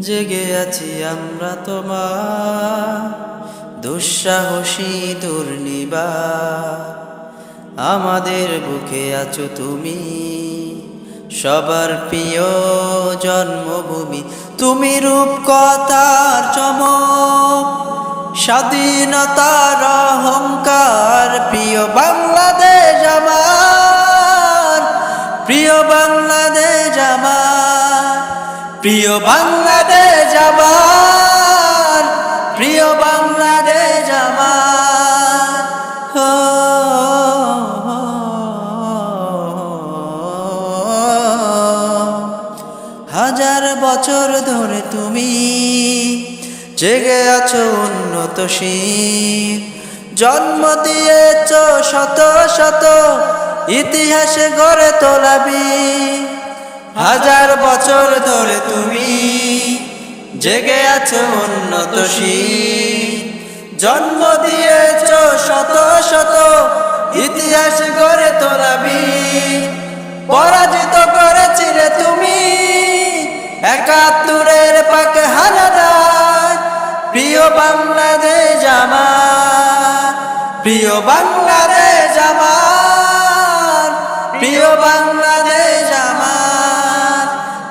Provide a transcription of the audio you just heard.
জেগে আছি আমরা তোমার দুঃসাহসী দুর্নিবা আমাদের বুকে আছো তুমি, সবার প্রিয় জন্মভূমি। তুমি রূপকথার চমক, স্বাধীনতার অহংকার। প্রিয় বাংলাদেশ আমার, প্রিয় বাংলাদেশ আমার। প্রিয় বাংলাদেশ আমার প্রিয় বাংলাদেশ ও, হাজার বছর ধরে তুমি জেগে আছো উন্নত শীত। জন্ম দিয়েছ শত শত ইতিহাসে গড়ে তোলাবি হাজার বছর ধরে তুমি জেগে আছো উন্নত জন্ম দিয়েছ শত শত ইতিহাস গড়ে তোলাবি পরাজিত করেছিলে তুমি একাত্তরের পাকে হানাদার প্রিয় বাংলাদেশ আমার, প্রিয় বাংলাদেশ